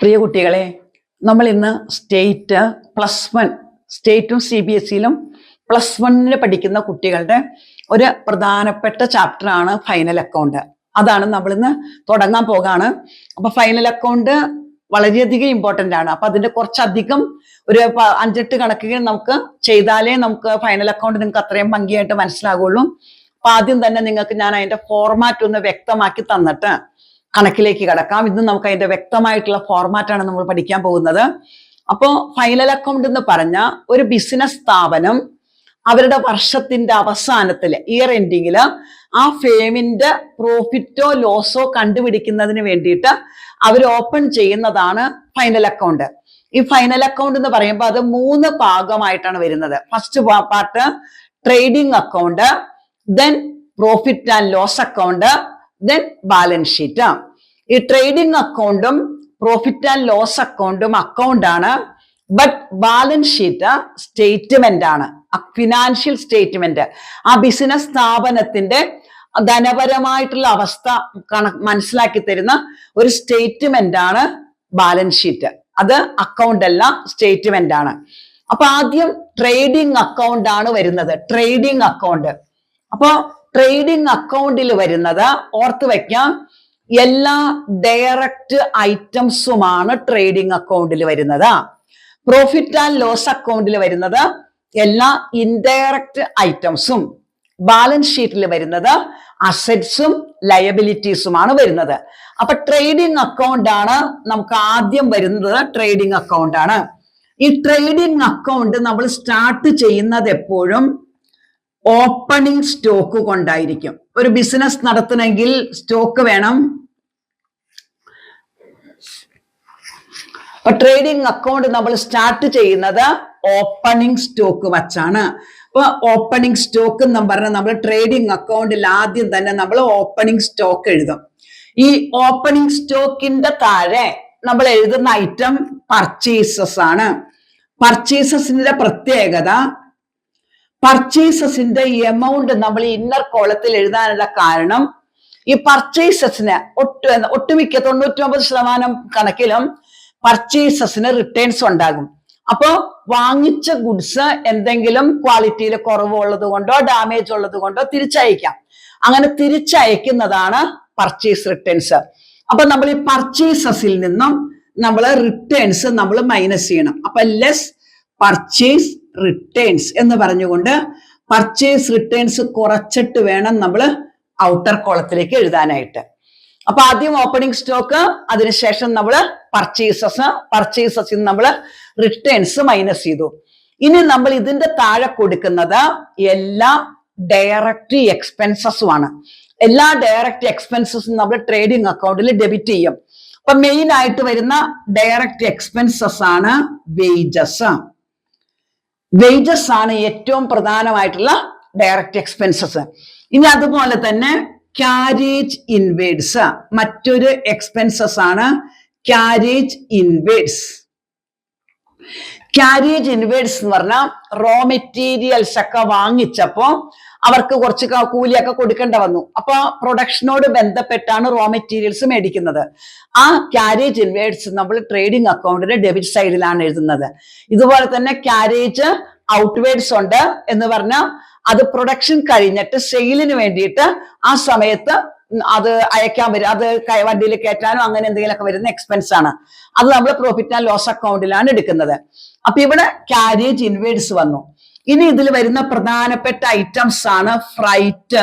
പ്രിയ കുട്ടികളെ നമ്മൾ ഇന്ന് സ്റ്റേറ്റ് പ്ലസ് വൺ സ്റ്റേറ്റും സി ബി എസ് സിയിലും പ്ലസ് വണ്ണിൽ പഠിക്കുന്ന കുട്ടികളുടെ ഒരു പ്രധാനപ്പെട്ട ചാപ്റ്ററാണ് ഫൈനൽ അക്കൗണ്ട്. അതാണ് നമ്മൾ ഇന്ന് തുടങ്ങാൻ പോകാണ്. അപ്പൊ ഫൈനൽ അക്കൗണ്ട് വളരെയധികം ഇമ്പോർട്ടന്റ് ആണ്. അപ്പൊ അതിന്റെ കുറച്ചധികം ഒരു അഞ്ചെട്ട് കണക്കുകൾ നമുക്ക് ചെയ്താലേ നമുക്ക് ഫൈനൽ അക്കൗണ്ട് നിങ്ങൾക്ക് അത്രയും ഭംഗിയായിട്ട് മനസ്സിലാകുള്ളൂ അപ്പൊ ആദ്യം തന്നെ നിങ്ങൾക്ക് ഞാൻ അതിന്റെ ഫോർമാറ്റ് ഒന്ന് വ്യക്തമാക്കി തന്നിട്ട് കണക്കിലേക്ക് കടക്കാം. ഇന്ന് നമുക്ക് അതിന്റെ വ്യക്തമായിട്ടുള്ള ഫോർമാറ്റാണ് നമ്മൾ പഠിക്കാൻ പോകുന്നത്. അപ്പോൾ ഫൈനൽ അക്കൗണ്ട് എന്ന് പറഞ്ഞ ഒരു ബിസിനസ് സ്ഥാപനം അവരുടെ വർഷത്തിന്റെ അവസാനത്തിൽ ഇയർ എൻഡിങ്ങിൽ ആ ഫേമിന്റെ പ്രോഫിറ്റോ ലോസോ കണ്ടുപിടിക്കുന്നതിന് വേണ്ടിയിട്ട് അവർ ഓപ്പൺ ചെയ്യുന്നതാണ് ഫൈനൽ അക്കൗണ്ട് ഈ ഫൈനൽ അക്കൗണ്ട് എന്ന് പറയുമ്പോൾ അത് മൂന്ന് ഭാഗമായിട്ടാണ് വരുന്നത്. First part trading account then profit and loss account then balance sheet ഈ ട്രേഡിംഗ് അക്കൗണ്ടും പ്രോഫിറ്റ് ആൻഡ് ലോസ് അക്കൗണ്ടും അക്കൗണ്ട് ആണ്. ബട്ട് ബാലൻസ് ഷീറ്റ് സ്റ്റേറ്റ്മെന്റ് ആണ്. ഫിനാൻഷ്യൽ സ്റ്റേറ്റ്മെന്റ് ആ ബിസിനസ് സ്ഥാപനത്തിന്റെ ധനപരമായിട്ടുള്ള അവസ്ഥ കണ മനസ്സിലാക്കി തരുന്ന ഒരു സ്റ്റേറ്റ്മെന്റ് ആണ് ബാലൻസ് ഷീറ്റ് അത് അക്കൗണ്ട് അല്ല സ്റ്റേറ്റ്മെന്റ് ആണ്. അപ്പൊ ആദ്യം ട്രേഡിംഗ് അക്കൗണ്ട് ആണ് വരുന്നത്. ട്രേഡിംഗ് അക്കൗണ്ട് അപ്പോ ട്രേഡിംഗ് അക്കൗണ്ടിൽ വരുന്നത് ഓർത്ത് വയ്ക്കാം എല്ലാ ഡയറക്റ്റ് ഐറ്റംസുമാണ് ട്രേഡിംഗ് അക്കൗണ്ടിൽ വരുന്നത്. പ്രോഫിറ്റ് ആൻഡ് ലോസ് അക്കൗണ്ടിൽ വരുന്നത് എല്ലാ ഇൻഡയറക്റ്റ് ഐറ്റംസും ബാലൻസ് ഷീറ്റിൽ വരുന്നത് അസറ്റ്സും ലയബിലിറ്റീസുമാണ് വരുന്നത്. അപ്പൊ ട്രേഡിംഗ് അക്കൗണ്ട് ആണ് നമുക്ക് ആദ്യം വരുന്നത് ട്രേഡിംഗ് അക്കൗണ്ട് ആണ്. ഈ ട്രേഡിംഗ് അക്കൗണ്ട് നമ്മൾ സ്റ്റാർട്ട് ചെയ്യുന്നത് എപ്പോഴും ഓപ്പണിംഗ് സ്റ്റോക്ക് കൊണ്ടായിരിക്കും. ഒരു ബിസിനസ് നടത്തണമെങ്കിൽ സ്റ്റോക്ക് വേണം. അപ്പൊ ട്രേഡിംഗ് അക്കൗണ്ട് നമ്മൾ സ്റ്റാർട്ട് ചെയ്യുന്നത് ഓപ്പണിംഗ് സ്റ്റോക്ക് വച്ചാണ്. അപ്പൊ ഓപ്പണിംഗ് സ്റ്റോക്ക് എന്ന് പറഞ്ഞാൽ നമ്മൾ ട്രേഡിംഗ് അക്കൗണ്ടിൽ ആദ്യം തന്നെ നമ്മൾ ഓപ്പണിംഗ് സ്റ്റോക്ക് എഴുതും. ഈ ഓപ്പണിംഗ് സ്റ്റോക്കിന്റെ താഴെ നമ്മൾ എഴുതുന്ന ഐറ്റം പർച്ചേസസ് ആണ്. പർച്ചേസസിന്റെ പ്രത്യേകത പർച്ചേസസിന്റെ എമൗണ്ട് നമ്മൾ ഇന്നർ കോളത്തിൽ എഴുതാനുള്ള കാരണം ഈ പർച്ചേസസിന് ഒട്ടു ഒട്ടുമിക്ക തൊണ്ണൂറ്റി ഒമ്പത് ശതമാനം കണക്കിലും പർച്ചേസസിന് റിട്ടേൺസ് ഉണ്ടാകും. അപ്പോ വാങ്ങിച്ച ഗുഡ്സ് എന്തെങ്കിലും ക്വാളിറ്റിയിൽ കുറവുള്ളത് കൊണ്ടോ ഡാമേജ് ഉള്ളത് കൊണ്ടോ തിരിച്ചയക്കാം. അങ്ങനെ തിരിച്ചയക്കുന്നതാണ് പർച്ചേസ് റിട്ടേൺസ് അപ്പൊ നമ്മൾ ഈ പർച്ചേസസിൽ നിന്നും നമ്മൾ റിട്ടേൺസ് നമ്മൾ മൈനസ് ചെയ്യണം. അപ്പൊ ലെസ് പർച്ചേസ് റിട്ടേൺസ് എന്ന് പറഞ്ഞുകൊണ്ട് പർച്ചേസ് റിട്ടേൺസ് കുറച്ചിട്ട് വേണം നമ്മൾ ഔട്ടർ കോളത്തിലേക്ക് എഴുതാനായിട്ട്. അപ്പൊ ആദ്യം ഓപ്പണിംഗ് സ്റ്റോക്ക് അതിനുശേഷം നമ്മൾ പർച്ചേസസ് പർച്ചേസസിൽ നമ്മൾ റിട്ടേൺസ് മൈനസ് ചെയ്തു. ഇനി നമ്മൾ ഇതിന്റെ താഴെ കൊടുക്കുന്നത് എല്ലാ ഡയറക്റ്റ് എക്സ്പെൻസസും ആണ്. എല്ലാ ഡയറക്റ്റ് എക്സ്പെൻസസും നമ്മൾ ട്രേഡിംഗ് അക്കൗണ്ടിൽ ഡെബിറ്റ് ചെയ്യും. അപ്പൊ മെയിൻ ആയിട്ട് വരുന്ന ഡയറക്റ്റ് എക്സ്പെൻസസ് ആണ് വേജസ് വേജസ് ആണ് ഏറ്റവും പ്രധാനമായിട്ടുള്ള ഡയറക്റ്റ് എക്സ്പെൻസസ് ഇനി അതുപോലെ തന്നെ ക്യാരേജ് ഇൻവേഡ്സ് മറ്റൊരു എക്സ്പെൻസസ് ആണ് ക്യാരേജ് ഇൻവേഡ്സ് ക്യാരേജ് ഇൻവേഡ്സ് എന്ന് പറഞ്ഞാൽ റോ മെറ്റീരിയൽസ് ഒക്കെ വാങ്ങിച്ചപ്പോ അവർക്ക് കുറച്ച് കൂലിയൊക്കെ കൊടുക്കേണ്ട വന്നു. അപ്പൊ പ്രൊഡക്ഷനോട് ബന്ധപ്പെട്ടാണ് റോ മെറ്റീരിയൽസ് മേടിക്കുന്നത്. ആ ക്യാരേജ് ഇൻവേഡ്സ് നമ്മൾ ട്രേഡിംഗ് അക്കൗണ്ടിന്റെ ഡെബിറ്റ് സൈഡിലാണ് എഴുതുന്നത്. ഇതുപോലെ തന്നെ ക്യാരേജ് ഔട്ട്വേഡ്സ് ഉണ്ട് എന്ന് പറഞ്ഞാൽ അത് പ്രൊഡക്ഷൻ കഴിഞ്ഞിട്ട് സെയിലിന് വേണ്ടിയിട്ട് ആ സമയത്ത് അത് അയക്കാൻ വരും. അത് വണ്ടിയിൽ കയറ്റാനോ അങ്ങനെ എന്തെങ്കിലുമൊക്കെ വരുന്ന എക്സ്പെൻസ് ആണ്. അത് നമ്മൾ പ്രോഫിറ്റ് ആൻഡ് ലോസ് അക്കൗണ്ടിലാണ് എടുക്കുന്നത്. അപ്പൊ ഇവിടെ ക്യാരേജ് ഇൻവേഡ്സ് വന്നു. ഇനി ഇതിൽ വരുന്ന പ്രധാനപ്പെട്ട ഐറ്റംസ് ആണ് ഫ്രൈറ്റ്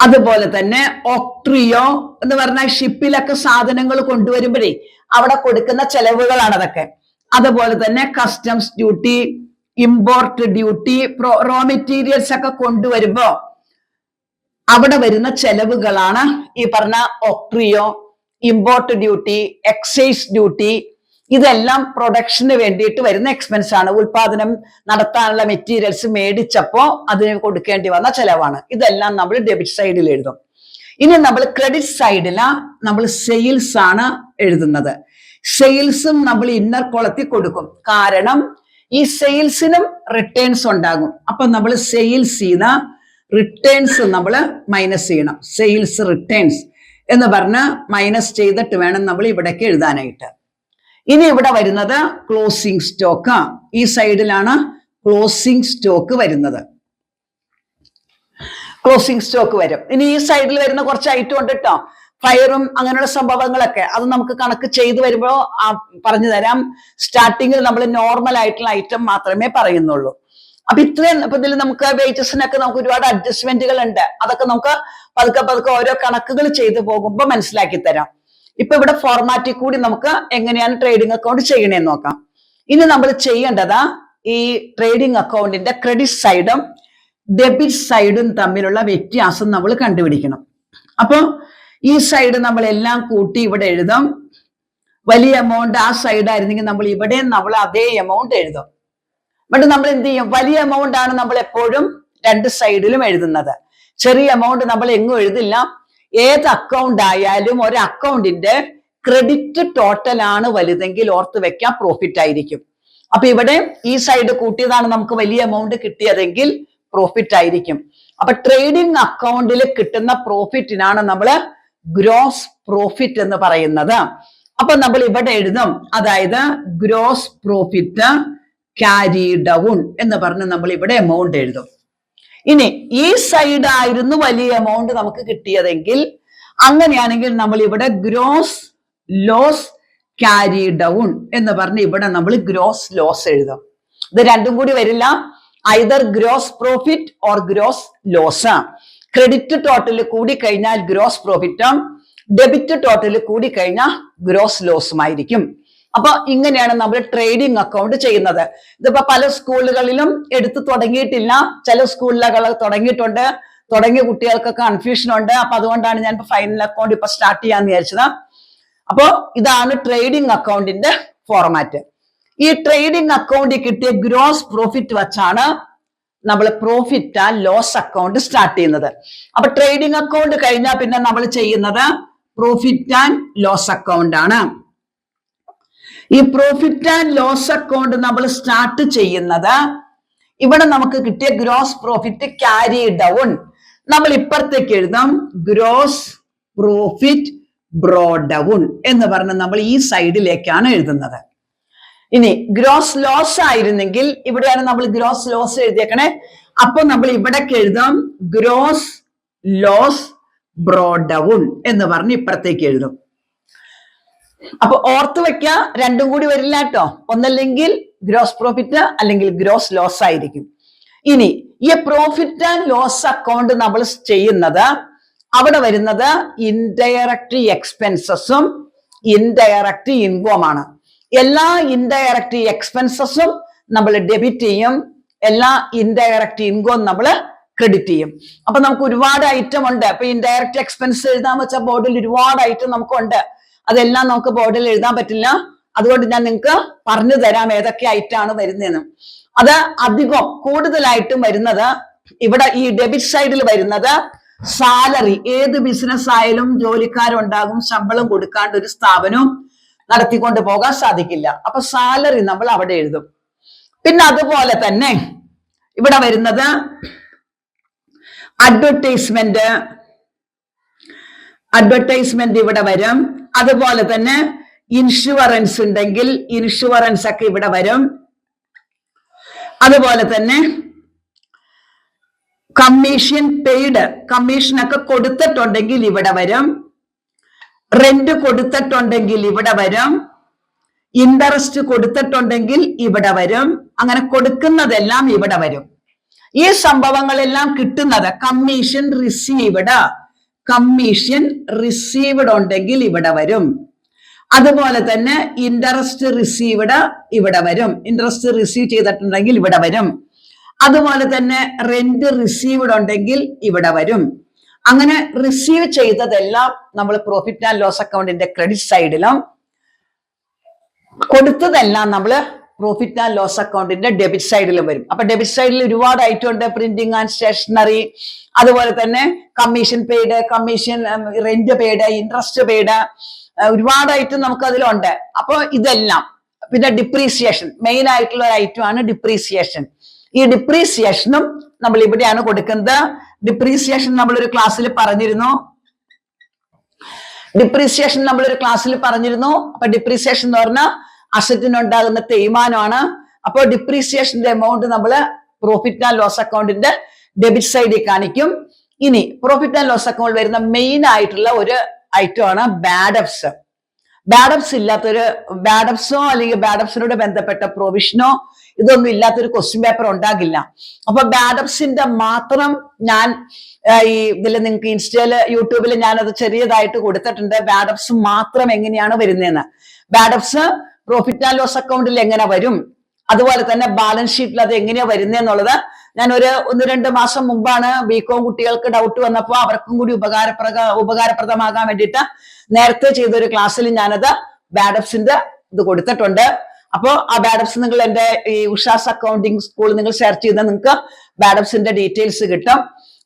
അതുപോലെ തന്നെ ഒക്ട്രിയോ എന്ന് പറഞ്ഞാൽ ഷിപ്പിലൊക്കെ സാധനങ്ങൾ കൊണ്ടുവരുമ്പോഴേ അവിടെ കൊടുക്കുന്ന ചെലവുകളാണ് അതൊക്കെ. അതുപോലെ തന്നെ customs duty import duty raw materials ഒക്കെ കൊണ്ടുവരുമ്പോ അവിടെ വരുന്ന ചെലവുകളാണ് ഈ പറഞ്ഞ ഒക്ട്രിയോ ഇമ്പോർട്ട് ഡ്യൂട്ടി എക്സൈസ് ഡ്യൂട്ടി ഇതെല്ലാം പ്രൊഡക്ഷന് വേണ്ടിയിട്ട് വരുന്ന എക്സ്പെൻസ് ആണ്. ഉൽപാദനം നടത്താനുള്ള മെറ്റീരിയൽസ് മേടിച്ചപ്പോ അതിന് കൊടുക്കേണ്ടി വന്ന ചെലവാണ്. ഇതെല്ലാം നമ്മൾ ഡെബിറ്റ് സൈഡിൽ എഴുതും. ഇനി നമ്മൾ ക്രെഡിറ്റ് സൈഡില നമ്മൾ സെയിൽസ് ആണ് എഴുതുന്നത്. സെയിൽസും നമ്മൾ ഇന്നർ കുളത്തിൽ കൊടുക്കും. കാരണം ഈ സെയിൽസിനും റിട്ടേൺസ് ഉണ്ടാകും. അപ്പൊ നമ്മൾ സെയിൽസ് ചെയ്യുന്ന റിട്ടേൺസ് നമ്മൾ മൈനസ് ചെയ്യണം. സെയിൽസ് റിട്ടേൺസ് എന്ന് പറഞ്ഞ് മൈനസ് ചെയ്തിട്ട് വേണം നമ്മൾ ഇവിടേക്ക് എഴുതാനായിട്ട്. ഇനി ഇവിടെ വരുന്നത് ക്ലോസിംഗ് സ്റ്റോക്ക് ഈ സൈഡിലാണ് ക്ലോസിംഗ് സ്റ്റോക്ക് വരുന്നത്. ക്ലോസിംഗ് സ്റ്റോക്ക് വരും. ഇനി ഈ സൈഡിൽ വരുന്ന കുറച്ച് ഐറ്റം ഉണ്ട് കേട്ടോ ഫയറും അങ്ങനെയുള്ള സംഭവങ്ങളൊക്കെ. അത് നമുക്ക് കണക്ക് ചെയ്തു വരുമ്പോൾ പറഞ്ഞു തരാം. സ്റ്റാർട്ടിങ്ങിൽ നമ്മൾ നോർമൽ ആയിട്ടുള്ള ഐറ്റം മാത്രമേ പറയുന്നുള്ളൂ. അപ്പൊ ഇത്രയും ഇപ്പൊ ഇതിൽ നമുക്ക് വേജസിനൊക്കെ നമുക്ക് ഒരുപാട് അഡ്ജസ്റ്റ്മെന്റുകൾ ഉണ്ട്. അതൊക്കെ നമുക്ക് പതുക്കെ പതുക്കെ ഓരോ കണക്കുകൾ ചെയ്തു പോകുമ്പോൾ മനസ്സിലാക്കി തരാം. ഇപ്പൊ ഇവിടെ ഫോർമാറ്റിൽ കൂടി നമുക്ക് എങ്ങനെയാണ് ട്രേഡിംഗ് അക്കൗണ്ട് ചെയ്യണേന്ന് നോക്കാം. ഇനി നമ്മൾ ചെയ്യേണ്ടത് ഈ ട്രേഡിംഗ് അക്കൗണ്ടിന്റെ ക്രെഡിറ്റ് സൈഡും ഡെബിറ്റ് സൈഡും തമ്മിലുള്ള വ്യത്യാസം നമ്മൾ കണ്ടുപിടിക്കണം. അപ്പോൾ ഈ സൈഡ് നമ്മൾ എല്ലാം കൂട്ടി ഇവിടെ എഴുതാം. വലിയ എമൗണ്ട് ആ സൈഡ് ആയിരുന്നെങ്കിൽ നമ്മൾ ഇവിടെ നമ്മൾ അതേ എമൗണ്ട് എഴുതും. എന്നിട്ട് നമ്മൾ എന്ത് ചെയ്യും? വലിയ എമൗണ്ട് ആണ് നമ്മൾ എപ്പോഴും രണ്ട് സൈഡിലും എഴുതുന്നത്. ചെറിയ എമൗണ്ട് നമ്മൾ എങ്ങും എഴുതില്ല. ഏത് അക്കൗണ്ട് ആയാലും ഒരു അക്കൗണ്ടിന്റെ ക്രെഡിറ്റ് ടോട്ടൽ ആണ് വലുതെങ്കിൽ ഓർത്ത് വെക്കാം പ്രോഫിറ്റ് ആയിരിക്കും. അപ്പൊ ഇവിടെ ഈ സൈഡ് കൂട്ടിയതാണ് നമുക്ക് വലിയ എമൗണ്ട് കിട്ടിയതെങ്കിൽ പ്രോഫിറ്റ് ആയിരിക്കും. അപ്പൊ ട്രേഡിംഗ് അക്കൗണ്ടിൽ കിട്ടുന്ന പ്രോഫിറ്റിനാണ് നമ്മൾ ഗ്രോസ് പ്രോഫിറ്റ് എന്ന് പറയുന്നത്. അപ്പൊ നമ്മൾ ഇവിടെ എഴുതും. അതായത് ഗ്രോസ് പ്രോഫിറ്റ് ക്യാരി ഡൗൺ എന്ന് പറഞ്ഞ് നമ്മൾ ഇവിടെ എമൗണ്ട് എഴുതും. ഇനി ഈ സൈഡ് ആയിരുന്നു വലിയ എമൗണ്ട് നമുക്ക് കിട്ടിയതെങ്കിൽ അങ്ങനെയാണെങ്കിൽ നമ്മൾ ഇവിടെ ഗ്രോസ് ലോസ് ക്യാരി ഡൗൺ എന്ന് പറഞ്ഞ് ഇവിടെ നമ്മൾ ഗ്രോസ് ലോസ് എഴുതും. ഇത് രണ്ടും കൂടി വരില്ല. Either gross profit or gross loss credit total കൂടി കഴിഞ്ഞാൽ ഗ്രോസ് പ്രോഫിറ്റും ഡെബിറ്റ് ടോട്ടൽ കൂടി കഴിഞ്ഞാൽ ഗ്രോസ് ലോസുമായിരിക്കും അപ്പൊ ഇങ്ങനെയാണ് നമ്മൾ ട്രേഡിംഗ് അക്കൗണ്ട് ചെയ്യുന്നത്. ഇതിപ്പോ പല സ്കൂളുകളിലും എടുത്തു തുടങ്ങിയിട്ടില്ല. ചില സ്കൂളുകൾ തുടങ്ങിയിട്ടുണ്ട്. തുടങ്ങിയ കുട്ടികൾക്ക് കൺഫ്യൂഷൻ ഉണ്ട്. അപ്പൊ അതുകൊണ്ടാണ് ഞാൻ ഇപ്പൊ ഫൈനൽ അക്കൗണ്ട് ഇപ്പൊ സ്റ്റാർട്ട് ചെയ്യാന്ന് വിചാരിച്ചത്. അപ്പോ ഇതാണ് ട്രേഡിംഗ് അക്കൗണ്ടിന്റെ ഫോർമാറ്റ് ഈ ട്രേഡിംഗ് അക്കൗണ്ടിൽ കിട്ടിയ ഗ്രോസ് പ്രോഫിറ്റ് വച്ചാണ് നമ്മൾ profit and loss account start ചെയ്യുന്നത്. അപ്പൊ ട്രേഡിംഗ് അക്കൗണ്ട് കഴിഞ്ഞാൽ പിന്നെ നമ്മൾ ചെയ്യുന്നത് പ്രോഫിറ്റ് ആൻഡ് ലോസ് അക്കൗണ്ട് ആണ്. ഈ പ്രോഫിറ്റ് ആൻഡ് ലോസ് അക്കൗണ്ട് നമ്മൾ സ്റ്റാർട്ട് ചെയ്യുന്നത്. ഇവിടെ നമുക്ക് കിട്ടിയ ഗ്രോസ് പ്രോഫിറ്റ് ക്യാരി ഡൗൺ നമ്മൾ ഇപ്പുറത്തേക്ക് എഴുതാം. ഗ്രോസ് പ്രോഫിറ്റ് ബ്രോ ഡൗൺ എന്ന് പറഞ്ഞ് നമ്മൾ ഈ സൈഡിലേക്കാണ് എഴുതുന്നത്. ഇനി ഗ്രോസ് ലോസ് ആയിരുന്നെങ്കിൽ ഇവിടെയാണ് നമ്മൾ ഗ്രോസ് ലോസ് എഴുതിയേക്കണേ. അപ്പൊ നമ്മൾ ഇവിടേക്ക് എഴുതാം. ഗ്രോസ് ലോസ് ബ്രോ ഡൗൺ എന്ന് പറഞ്ഞ് ഇപ്പുറത്തേക്ക് എഴുതും. അപ്പൊ ഓർത്ത് വെക്ക രണ്ടും കൂടി വരില്ല കേട്ടോ ഒന്നല്ലെങ്കിൽ ഗ്രോസ് പ്രോഫിറ്റ് അല്ലെങ്കിൽ ഗ്രോസ് ലോസ് ആയിരിക്കും. ഇനി ഈ പ്രോഫിറ്റ് ആൻഡ് ലോസ് അക്കൗണ്ട് നമ്മൾ ചെയ്യുന്നത് അവിടെ വരുന്നത് ഇൻഡയറക്റ്റ് എക്സ്പെൻസസും ഇൻഡയറക്റ്റ് ആണ്. എല്ലാ ഇൻഡയറക്റ്റ് എക്സ്പെൻസസും നമ്മൾ ഡെബിറ്റ് ചെയ്യും എല്ലാ ഇൻഡയറക്റ്റ് ഇൻകവും നമ്മൾ ക്രെഡിറ്റ് ചെയ്യും. അപ്പൊ നമുക്ക് ഒരുപാട് ഐറ്റം ഉണ്ട്. അപ്പൊ ഇൻഡയറക്റ്റ് എക്സ്പെൻസ് എഴുതാൻ വെച്ച ബോർഡിൽ ഒരുപാട് ഐറ്റം നമുക്കുണ്ട്. അതെല്ലാം നമുക്ക് ബോർഡിൽ എഴുതാൻ പറ്റില്ല. അതുകൊണ്ട് ഞാൻ നിങ്ങൾക്ക് പറഞ്ഞു തരാം ഏതൊക്കെ ആണ് വരുന്നതെന്ന്. അത് അധികം കൂടുതലായിട്ടും വരുന്നത് ഇവിടെ ഈ ഡെബിറ്റ് സൈഡിൽ വരുന്നത് സാലറി ഏത് ബിസിനസ് ആയാലും ജോലിക്കാരുണ്ടാകും ശമ്പളം കൊടുക്കാണ്ട് ഒരു സ്ഥാപനവും നടത്തിക്കൊണ്ട് പോകാൻ സാധിക്കില്ല. അപ്പൊ സാലറി നമ്മൾ അവിടെ എഴുതും. പിന്നെ അതുപോലെ തന്നെ ഇവിടെ വരുന്നത് അഡ്വർടൈസ്മെന്റ് അഡ്വർടൈസ്മെന്റ് ഇവിടെ വരും. അതുപോലെ തന്നെ ഇൻഷുറൻസ് ഉണ്ടെങ്കിൽ ഇൻഷുറൻസ് ഒക്കെ ഇവിടെ വരും. അതുപോലെ തന്നെ കമ്മീഷൻ പെയ്ഡ് കമ്മീഷൻ ഒക്കെ കൊടുത്തിട്ടുണ്ടെങ്കിൽ ഇവിടെ വരും. റെന്റ് കൊടുത്തിട്ടുണ്ടെങ്കിൽ ഇവിടെ വരും. ഇൻട്രസ്റ്റ് കൊടുത്തിട്ടുണ്ടെങ്കിൽ ഇവിടെ വരും. അങ്ങനെ കൊടുക്കുന്നതെല്ലാം ഇവിടെ വരും. ഈ സംഭവങ്ങളെല്ലാം കിട്ടുന്നത് കമ്മീഷൻ റിസീവ്ഡ് കമ്മീഷൻ റിസീവ്ഡ് ഉണ്ടെങ്കിൽ ഇവിടെ വരും. അതുപോലെ തന്നെ ഇൻട്രസ്റ്റ് റിസീവ്ഡ് ഇവിടെ വരും. ഇൻട്രസ്റ്റ് റിസീവ് ചെയ്തിട്ടുണ്ടെങ്കിൽ ഇവിടെ വരും. അതുപോലെ തന്നെ റെന്റ് റിസീവ്ഡ് ഉണ്ടെങ്കിൽ ഇവിടെ വരും. അങ്ങനെ റിസീവ് ചെയ്തതെല്ലാം നമ്മൾ പ്രോഫിറ്റ് ആൻഡ് ലോസ് അക്കൗണ്ടിന്റെ ക്രെഡിറ്റ് സൈഡിലും കൊടുത്തതെല്ലാം നമ്മൾ പ്രോഫിറ്റ് ആൻഡ് ലോസ് അക്കൗണ്ടിന്റെ ഡെബിറ്റ് സൈഡിലും വരും. അപ്പൊ ഡെബിറ്റ് സൈഡിൽ ഒരുപാട് ഐറ്റം ഉണ്ട്. പ്രിന്റിംഗ് ആൻഡ് സ്റ്റേഷനറി അതുപോലെ തന്നെ commission paid commission rent paid interest paid ഒരുപാട് ഐറ്റം നമുക്ക് അതിലുണ്ട് അപ്പൊ ഇതെല്ലാം. പിന്നെ ഡിപ്രീസിയേഷൻ മെയിൻ ആയിട്ടുള്ള ഒരു ഐറ്റം ആണ് ഡിപ്രീസിയേഷൻ ഈ ഡിപ്രീസിയേഷനും നമ്മൾ ഇവിടെയാണ് കൊടുക്കുന്നത്. ഡിപ്രീസിയേഷൻ നമ്മൾ ഒരു ക്ലാസ്സിൽ പറഞ്ഞിരുന്നു. ഡിപ്രീസിയേഷൻ നമ്മൾ ഒരു ക്ലാസ്സിൽ പറഞ്ഞിരുന്നു. അപ്പൊ ഡിപ്രീസിയേഷൻ എന്ന് പറഞ്ഞാൽ അസറ്റിനുണ്ടാകുന്ന തേയ്മാനമാണ്. അപ്പോൾ ഡിപ്രീസിയേഷന്റെ എമൗണ്ട് നമ്മൾ പ്രോഫിറ്റ് ആൻഡ് ലോസ് അക്കൗണ്ടിന്റെ ഡെബിറ്റ് സൈഡിൽ കാണിക്കും. ഇനി പ്രോഫിറ്റ് ആൻഡ് ലോസ് അക്കൗണ്ട് വരുന്ന മെയിൻ ആയിട്ടുള്ള ഒരു ഐറ്റം ആണ് ബാഡപ്സ് ബാഡപ്സ് ഇല്ലാത്തൊരു ബാഡപ്സോ അല്ലെങ്കിൽ ബാഡപ്സിനോട് ബന്ധപ്പെട്ട പ്രൊവിഷനോ ഇതൊന്നും ഇല്ലാത്തൊരു ക്വസ്റ്റ്യൻ പേപ്പർ ഉണ്ടാകില്ല. അപ്പൊ ബാഡപ്സിന്റെ മാത്രം ഞാൻ ഈ ഇതിൽ നിങ്ങൾക്ക് ഇൻസ്റ്റയിൽ യൂട്യൂബിൽ ഞാൻ അത് ചെറിയതായിട്ട് കൊടുത്തിട്ടുണ്ട്. ബാഡപ്സ് മാത്രം എങ്ങനെയാണ് വരുന്നതെന്ന്. ബാഡപ്സ് പ്രോഫിറ്റ് ആൻഡ് ലോസ് അക്കൗണ്ടിൽ എങ്ങനെ വരും? അതുപോലെ തന്നെ ബാലൻസ് ഷീറ്റിൽ അത് എങ്ങനെയാ വരുന്നതെന്നുള്ളത് ഞാൻ ഒരു ഒന്ന് രണ്ട് മാസം മുമ്പാണ് ബികോം കുട്ടികൾക്ക് ഡൗട്ട് വന്നപ്പോൾ അവർക്കും കൂടി ഉപകാരപ്രദ ഉപകാരപ്രദമാകാൻ വേണ്ടിയിട്ട് നേരത്തെ ചെയ്ത ഒരു ക്ലാസ്സിൽ ഞാനത് ബാഡപ്സിന്റെ ഇത് കൊടുത്തിട്ടുണ്ട്. അപ്പോൾ ആ ബാഡപ്സ് നിങ്ങൾ എന്റെ ഈ ഉഷാസ് അക്കൗണ്ടിങ് സ്കൂൾ നിങ്ങൾ സെർച്ച് ചെയ്താൽ നിങ്ങൾക്ക് ബാഡപ്സിന്റെ ഡീറ്റെയിൽസ് കിട്ടും.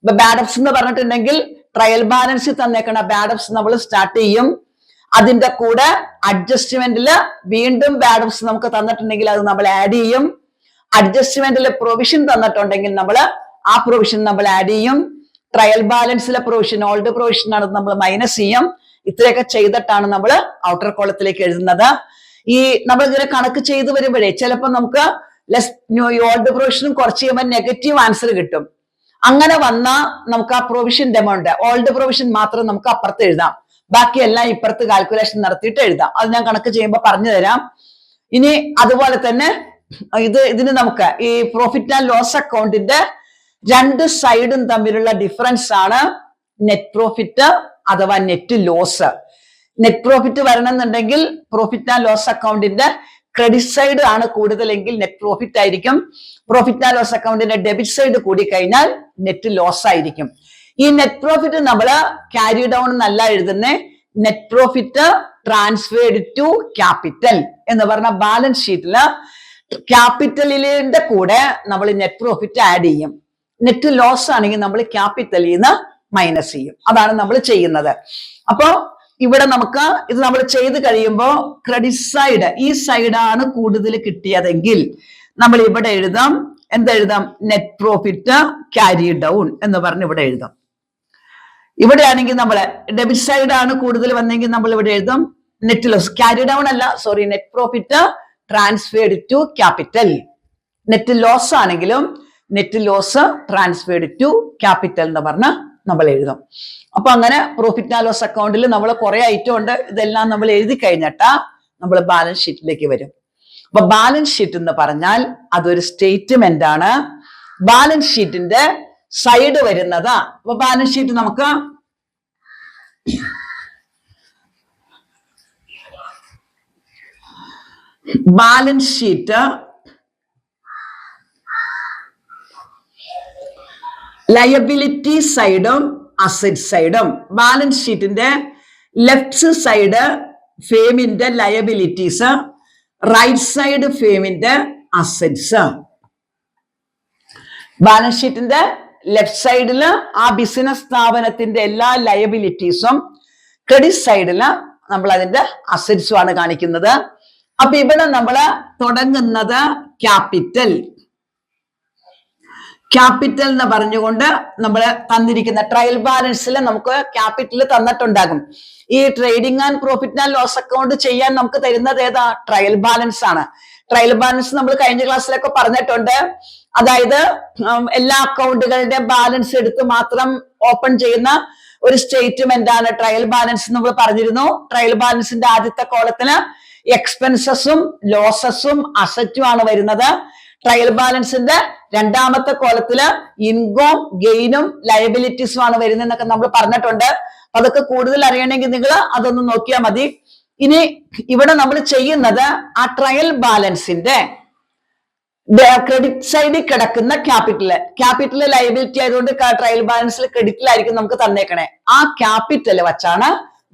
ഇപ്പൊ ബാഡപ്സ് എന്ന് പറഞ്ഞിട്ടുണ്ടെങ്കിൽ ട്രയൽ ബാലൻസ് തന്നേക്കണ ബാഡപ്സ് നമ്മൾ സ്റ്റാർട്ട് ചെയ്യും. അതിന്റെ കൂടെ അഡ്ജസ്റ്റ്മെന്റിൽ വീണ്ടും ബാഡ്സ് നമുക്ക് തന്നിട്ടുണ്ടെങ്കിൽ അത് നമ്മൾ ആഡ് ചെയ്യും. അഡ്ജസ്റ്റ്മെന്റിൽ പ്രൊവിഷൻ തന്നിട്ടുണ്ടെങ്കിൽ നമ്മൾ ആ പ്രൊവിഷൻ നമ്മൾ ആഡ് ചെയ്യും. ട്രയൽ ബാലൻസിലെ പ്രൊവിഷൻ ഓൾഡ് പ്രൊവിഷൻ ആണ് നമ്മൾ മൈനസ് ചെയ്യും. ഇത്രയൊക്കെ ചെയ്തിട്ടാണ് നമ്മൾ ഔട്ടർ കോളത്തിലേക്ക് എഴുതുന്നത്. ഈ നമ്മൾ ഇങ്ങനെ കണക്ക് ചെയ്ത് വരുമ്പോഴേ ചിലപ്പോൾ നമുക്ക് ലെസ് ഓൾഡ് പ്രൊവിഷനും കുറച്ച് ചെയ്യുമ്പോൾ നെഗറ്റീവ് ആൻസർ കിട്ടും. അങ്ങനെ വന്നാൽ നമുക്ക് ആ പ്രൊവിഷൻ എമൗണ്ട് ഓൾഡ് പ്രൊവിഷൻ മാത്രം നമുക്ക് അപ്പുറത്ത് എഴുതാം. ബാക്കിയെല്ലാം ഇപ്പുറത്ത് കാൽക്കുലേഷൻ നടത്തിയിട്ട് എഴുതാം. അത് ഞാൻ കണക്ക് ചെയ്യുമ്പോൾ പറഞ്ഞു തരാം. ഇനി അതുപോലെ തന്നെ ഇത് ഇതിന് നമുക്ക് ഈ പ്രോഫിറ്റ് ആൻഡ് ലോസ് അക്കൗണ്ടിന്റെ രണ്ട് സൈഡും തമ്മിലുള്ള ഡിഫറൻസ് ആണ് നെറ്റ് പ്രോഫിറ്റ് അഥവാ നെറ്റ് ലോസ് നെറ്റ് പ്രോഫിറ്റ് വരണമെന്നുണ്ടെങ്കിൽ പ്രോഫിറ്റ് ആൻഡ് ലോസ് അക്കൗണ്ടിന്റെ ക്രെഡിറ്റ് സൈഡ് ആണ് കൂടുതലെങ്കിൽ നെറ്റ് പ്രോഫിറ്റ് ആയിരിക്കും. പ്രോഫിറ്റ് ആൻഡ് ലോസ് അക്കൗണ്ടിന്റെ ഡെബിറ്റ് സൈഡ് കൂടി കഴിഞ്ഞാൽ നെറ്റ് ലോസ് ആയിരിക്കും. ഈ നെറ്റ് പ്രോഫിറ്റ് നമ്മൾ ക്യാരി ഡൗൺ എന്നല്ല എഴുതുന്നേ. Net profit transferred to capital എന്ന് പറഞ്ഞ ബാലൻസ് ഷീറ്റിൽ ക്യാപിറ്റലിന്റെ കൂടെ നമ്മൾ നെറ്റ് പ്രോഫിറ്റ് ആഡ് ചെയ്യും. നെറ്റ് ലോസ് ആണെങ്കിൽ നമ്മൾ ക്യാപിറ്റലിൽ നിന്ന് മൈനസ് ചെയ്യും. അതാണ് നമ്മൾ ചെയ്യുന്നത്. അപ്പോ ഇവിടെ നമുക്ക് ഇത് നമ്മൾ ചെയ്ത് കഴിയുമ്പോൾ ക്രെഡിറ്റ് സൈഡ് ഈ സൈഡാണ് കൂടുതൽ കിട്ടിയതെങ്കിൽ നമ്മൾ ഇവിടെ എഴുതാം. എന്തെഴുതാം? നെറ്റ് പ്രോഫിറ്റ് ക്യാരി ഡൗൺ എന്ന് പറഞ്ഞ് ഇവിടെ എഴുതാം. ഇവിടെ ആണെങ്കിൽ നമ്മൾ ഡെബിറ്റ് സൈഡ് ആണ് കൂടുതൽ വന്നെങ്കിൽ നമ്മൾ ഇവിടെ എഴുതും നെറ്റ് ലോസ് ക്യാരി ഡൗൺ അല്ല sorry net profit transferred to capital net loss ആണെങ്കിലും net loss transferred to capital എന്ന് പറഞ്ഞ് നമ്മൾ എഴുതും. അപ്പൊ അങ്ങനെ പ്രോഫിറ്റ് ആൻഡ് ലോസ് അക്കൗണ്ടിൽ നമ്മൾ കുറെ ഐറ്റം ഉണ്ട്. ഇതെല്ലാം നമ്മൾ എഴുതി കഴിഞ്ഞിട്ടാ നമ്മൾ ബാലൻസ് ഷീറ്റിലേക്ക് വരും. അപ്പൊ ബാലൻസ് ഷീറ്റ് എന്ന് പറഞ്ഞാൽ അതൊരു സ്റ്റേറ്റ്മെന്റ് ആണ്. ബാലൻസ് ഷീറ്റിന്റെ സൈഡ് വരുന്നത്. അപ്പൊ ബാലൻസ് ഷീറ്റ് നമുക്ക് ബാലൻസ് ഷീറ്റ് ലയബിലിറ്റി സൈഡും അസറ്റ് സൈഡും ബാലൻസ് ഷീറ്റിന്റെ ലെഫ്റ്റ് സൈഡ് ഫേമിന്റെ ലയബിലിറ്റീസ് റൈറ്റ് സൈഡ് ഫേമിന്റെ അസറ്റ്സ് ബാലൻസ് ഷീറ്റിന്റെ ലെഫ്റ്റ് സൈഡിൽ ആ ബിസിനസ് സ്ഥാപനത്തിന്റെ എല്ലാ ലയബിലിറ്റീസും ക്രെഡിറ്റ് സൈഡിൽ നമ്മൾ അതിന്റെ അസറ്റ്സും ആണ് കാണിക്കുന്നത്. അപ്പൊ ഇവിടെ നമ്മൾ തുടങ്ങുന്നത് ക്യാപിറ്റൽ ക്യാപിറ്റൽ എന്ന് പറഞ്ഞുകൊണ്ട് നമ്മൾ തന്നിരിക്കുന്ന ട്രയൽ ബാലൻസിൽ നമുക്ക് ക്യാപിറ്റൽ തന്നിട്ടുണ്ടാകും. ഈ trading and profit and loss account ചെയ്യാൻ നമുക്ക് തരുന്നത് ഏതാ? ട്രയൽ ബാലൻസ് ആണ്. ട്രയൽ ബാലൻസ് നമ്മൾ കഴിഞ്ഞ ക്ലാസ്സിലൊക്കെ പറഞ്ഞിട്ടുണ്ട്. അതായത് എല്ലാ അക്കൗണ്ടുകളുടെ ബാലൻസ് എടുത്ത് മാത്രം ഓപ്പൺ ചെയ്യുന്ന ഒരു സ്റ്റേറ്റ്മെന്റ് ട്രയൽ ബാലൻസ് നമ്മൾ പറഞ്ഞിരുന്നു. ട്രയൽ ബാലൻസിന്റെ ആദ്യത്തെ കോളത്തിന് എക്സ്പെൻസസും ലോസസും അസറ്റും ആണ് വരുന്നത്. ട്രയൽ ബാലൻസിന്റെ രണ്ടാമത്തെ കോളത്തിൽ ഇൻകം ഗെയിനും ലയബിലിറ്റീസും ആണ് വരുന്നതെന്നൊക്കെ നമ്മൾ പറഞ്ഞിട്ടുണ്ട്. അതൊക്കെ കൂടുതൽ അറിയണമെങ്കിൽ നിങ്ങൾ അതൊന്ന് നോക്കിയാൽ മതി. ഇനി ഇവിടെ നമ്മൾ ചെയ്യുന്നത് ആ ട്രയൽ ബാലൻസിന്റെ ക്രെഡിറ്റ് സൈഡിൽ കിടക്കുന്ന ക്യാപിറ്റൽ ക്യാപിറ്റൽ ലയബിലിറ്റി ആയതുകൊണ്ട് ട്രയൽ ബാലൻസിൽ ക്രെഡിറ്റിലായിരിക്കും നമുക്ക് തന്നേക്കണേ. ആ ക്യാപിറ്റൽ വച്ചാണ്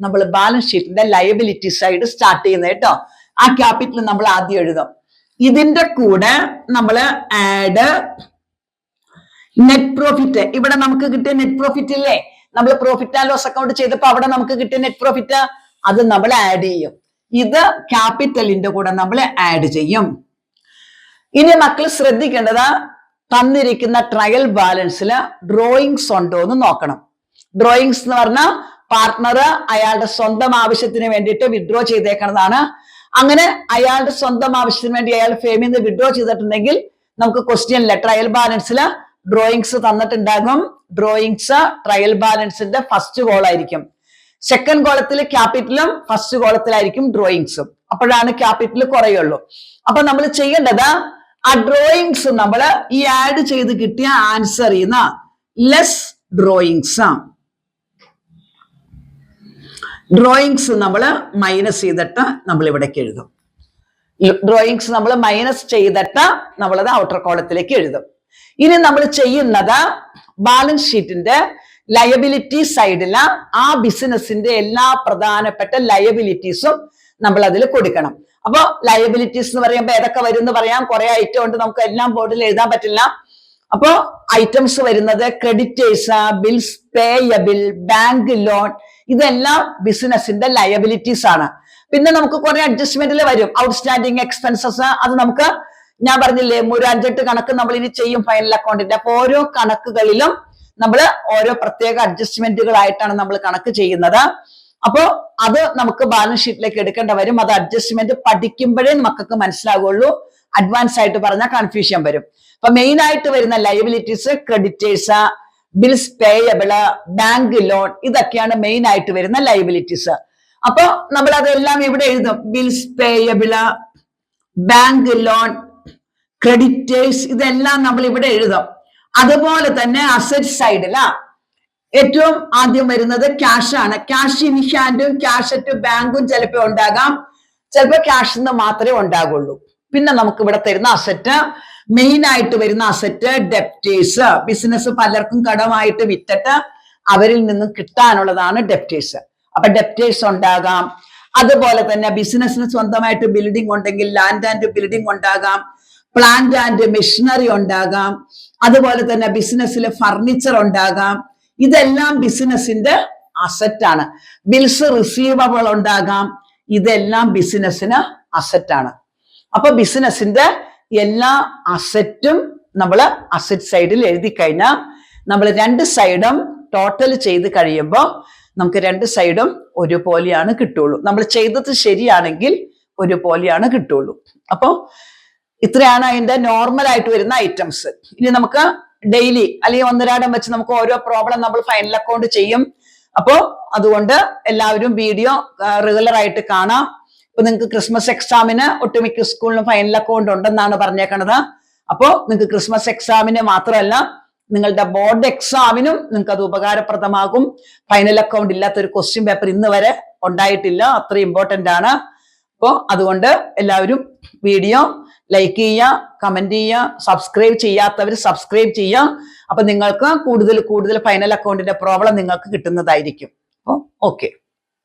നമ്മൾ ബാലൻസ് ഷീറ്റിന്റെ ലയബിലിറ്റി സൈഡ് സ്റ്റാർട്ട് ചെയ്യുന്നത് കേട്ടോ. ആ ക്യാപിറ്റൽ നമ്മൾ ആദ്യം എഴുതും. ഇതിന്റെ കൂടെ നമ്മൾ ആഡ് നെറ്റ് പ്രോഫിറ്റ് ഇവിടെ നമുക്ക് കിട്ടിയ നെറ്റ് പ്രോഫിറ്റ് ഇല്ലേ? നമ്മൾ പ്രോഫിറ്റ് ആൻഡ് ലോസ് അക്കൗണ്ട് ചെയ്തപ്പോ അവിടെ നമുക്ക് കിട്ടിയ നെറ്റ് പ്രോഫിറ്റ് അത് നമ്മൾ ആഡ് ചെയ്യും. ഇത് ക്യാപിറ്റലിന്റെ കൂടെ നമ്മൾ ആഡ് ചെയ്യും. ഇനി മക്കൾ ശ്രദ്ധിക്കേണ്ടത് തന്നിരിക്കുന്ന ട്രയൽ ബാലൻസിൽ ഡ്രോയിങ്സ് ഉണ്ടോ എന്ന് നോക്കണം. ഡ്രോയിങ്സ് എന്ന് പറഞ്ഞാൽ പാർട്ണർ അയാളുടെ സ്വന്തം ആവശ്യത്തിന് വേണ്ടിയിട്ട് വിഡ്രോ ചെയ്തേക്കുന്നതാണ് അങ്ങനെ അയാളുടെ സ്വന്തം ആവശ്യത്തിന് വേണ്ടി അയാൾ ഫേമിൽ നിന്ന് വിഡ്രോ ചെയ്തിട്ടുണ്ടെങ്കിൽ നമുക്ക് ക്വസ്റ്റ്യൻ ക്വസ്റ്റ്യനിലെ ട്രയൽ ബാലൻസിൽ ഡ്രോയിങ്സ് തന്നിട്ടുണ്ടാകും. ഡ്രോയിങ്സ് ട്രയൽ ബാലൻസിന്റെ ഫസ്റ്റ് കോൾ ആയിരിക്കും. സെക്കൻഡ് കോളത്തിൽ ക്യാപിറ്റലും ഫസ്റ്റ് കോളത്തിലായിരിക്കും ഡ്രോയിങ്സും അപ്പോഴാണ് ക്യാപിറ്റൽ കുറയുള്ളൂ. അപ്പൊ നമ്മൾ ചെയ്യേണ്ടത് ആ ഡ്രോയിങ്സ് നമ്മൾ ഈ ആഡ് ചെയ്ത് കിട്ടിയ ആൻസർ ചെയ്യുന്ന ലെസ് ഡ്രോയിങ്സ് ഡ്രോയിങ്സ് നമ്മൾ മൈനസ് ചെയ്തിട്ട് നമ്മൾ ഇവിടേക്ക് എഴുതും ഡ്രോയിങ്സ് നമ്മൾ മൈനസ് ചെയ്തിട്ട് നമ്മളത് ഔട്ടർ കോളത്തിലേക്ക് എഴുതും. ഇനി നമ്മൾ ചെയ്യുന്നത് ബാലൻസ് ഷീറ്റിന്റെ ലയബിലിറ്റി സൈഡിൽ ആ ബിസിനസിന്റെ എല്ലാ പ്രധാനപ്പെട്ട ലയബിലിറ്റീസും നമ്മൾ അതിൽ കൊടുക്കണം. അപ്പൊ ലയബിലിറ്റീസ് എന്ന് പറയുമ്പോൾ ഏതൊക്കെ വരും എന്ന് പറയാം. കുറെ ഐറ്റം ഉണ്ട്. നമുക്ക് എല്ലാം ബോർഡിൽ എഴുതാൻ പറ്റില്ല. അപ്പോ ഐറ്റംസ് വരുന്നത് creditors bills payable bank loan ഇതെല്ലാം ബിസിനസിന്റെ ലയബിലിറ്റീസ് ആണ്. പിന്നെ നമുക്ക് കുറെ അഡ്ജസ്റ്റ്മെന്റിൽ വരും. ഔട്ട്സ്റ്റാൻഡിങ് എക്സ്പെൻസസ് അത് നമുക്ക് ഞാൻ പറഞ്ഞില്ലേ ഒരു അഞ്ചെട്ട് കണക്ക് നമ്മൾ ഇനി ചെയ്യും ഫൈനൽ അക്കൗണ്ടിന്റെ അപ്പൊ ഓരോ കണക്കുകളിലും നമ്മൾ ഓരോ പ്രത്യേക അഡ്ജസ്റ്റ്മെന്റുകളായിട്ടാണ് നമ്മൾ കണക്ക് ചെയ്യുന്നത്. അപ്പോ അത് നമുക്ക് ബാലൻസ് ഷീറ്റിലേക്ക് എടുക്കേണ്ട വരും. അത് അഡ്ജസ്റ്റ്മെന്റ് പഠിക്കുമ്പോഴേ മക്കൾക്ക് മനസ്സിലാകുള്ളൂ അഡ്വാൻസ് ആയിട്ട് പറഞ്ഞാൽ കൺഫ്യൂഷൻ വരും. അപ്പൊ മെയിൻ ആയിട്ട് വരുന്ന liabilities creditors bills payable bank loan ഇതൊക്കെയാണ് മെയിൻ ആയിട്ട് വരുന്ന ലയബിലിറ്റീസ് അപ്പൊ നമ്മൾ അതെല്ലാം ഇവിടെ എഴുതും. Bills payable bank loan creditors ഇതെല്ലാം നമ്മൾ ഇവിടെ എഴുതും. അതുപോലെ തന്നെ അസറ്റ് സൈഡിലാ ഏറ്റവും ആദ്യം വരുന്നത് ക്യാഷ് ആണ്. ക്യാഷ് ഇൻ ഹാൻഡും ക്യാഷ് അറ്റ് ബാങ്കും ചിലപ്പോൾ ഉണ്ടാകാം. ചിലപ്പോൾ ക്യാഷ് നിന്ന് മാത്രമേ ഉണ്ടാകുള്ളൂ. പിന്നെ നമുക്ക് ഇവിടെ തരുന്ന അസറ്റ് മെയിൻ ആയിട്ട് വരുന്ന അസറ്റ് ഡെപ്റ്റേഴ്സ് ബിസിനസ് പലർക്കും കടമായിട്ട് വിറ്റിട്ട് അവരിൽ നിന്നും കിട്ടാനുള്ളതാണ് ഡെപ്റ്റേഴ്സ് അപ്പൊ ഡെപ്റ്റേഴ്സ് ഉണ്ടാകാം. അതുപോലെ തന്നെ ബിസിനസ്സിന് സ്വന്തമായിട്ട് ബിൽഡിംഗ് ഉണ്ടെങ്കിൽ ലാൻഡ് ആൻഡ് ബിൽഡിംഗ് ഉണ്ടാകാം. പ്ലാന്റ് ആൻഡ് മെഷീനറി ഉണ്ടാകാം. അതുപോലെ തന്നെ ബിസിനസ്സിൽ ഫർണിച്ചർ ഉണ്ടാകാം. ഇതെല്ലാം ബിസിനസ്സിന്റെ അസറ്റാണ് ബിൽസ് റിസീവബിൾ ഉണ്ടാകാം. ഇതെല്ലാം ബിസിനസ്സിന് അസറ്റാണ് അപ്പൊ ബിസിനസ്സിന്റെ എല്ലാ അസറ്റും നമ്മൾ അസറ്റ് സൈഡിൽ എഴുതി കഴിഞ്ഞാൽ നമ്മൾ രണ്ട് സൈഡും ടോട്ടൽ ചെയ്ത് കഴിയുമ്പോൾ നമുക്ക് രണ്ട് സൈഡും ഒരുപോലെയാണ് കിട്ടുള്ളൂ. നമ്മൾ ചെയ്തത് ശരിയാണെങ്കിൽ ഒരുപോലെയാണ് കിട്ടുള്ളൂ. അപ്പോൾ ഇത്രയാണ് അതിന്റെ നോർമൽ ആയിട്ട് വരുന്ന ഐറ്റംസ് ഇനി നമുക്ക് ഡെയിലി അല്ലെങ്കിൽ ഒന്നരാടം വെച്ച് നമുക്ക് ഓരോ പ്രോബ്ലം നമ്മൾ ഫൈനൽ അക്കൗണ്ട് ചെയ്യും. അപ്പോ അതുകൊണ്ട് എല്ലാവരും വീഡിയോ റെഗുലർ ആയിട്ട് കാണാം. ഇപ്പൊ നിങ്ങൾക്ക് ക്രിസ്മസ് എക്സാമിന് ഒട്ടുമിക്ക സ്കൂളിലും ഫൈനൽ അക്കൗണ്ട് ഉണ്ടെന്നാണ് പറഞ്ഞേക്കണത്. അപ്പോ നിങ്ങൾക്ക് ക്രിസ്മസ് എക്സാമിന് മാത്രമല്ല നിങ്ങളുടെ ബോർഡ് എക്സാമിനും നിങ്ങൾക്ക് അത് ഉപകാരപ്രദമാകും. ഫൈനൽ അക്കൗണ്ട് ഇല്ലാത്ത ഒരു ക്വസ്റ്റ്യൻ പേപ്പർ ഇന്ന് വരെ ഉണ്ടായിട്ടില്ല. അത്ര ഇമ്പോർട്ടന്റ് ആണ്. അപ്പോൾ അതുകൊണ്ട് എല്ലാവരും വീഡിയോ ലൈക്ക് ചെയ്യുക കമന്റ് ചെയ്യുക സബ്സ്ക്രൈബ് ചെയ്യാത്തവർ സബ്സ്ക്രൈബ് ചെയ്യുക. അപ്പൊ നിങ്ങൾക്ക് കൂടുതൽ കൂടുതൽ ഫൈനൽ അക്കൗണ്ടിന്റെ പ്രോബ്ലം നിങ്ങൾക്ക് കിട്ടുന്നതായിരിക്കും. അപ്പോൾ ഓക്കെ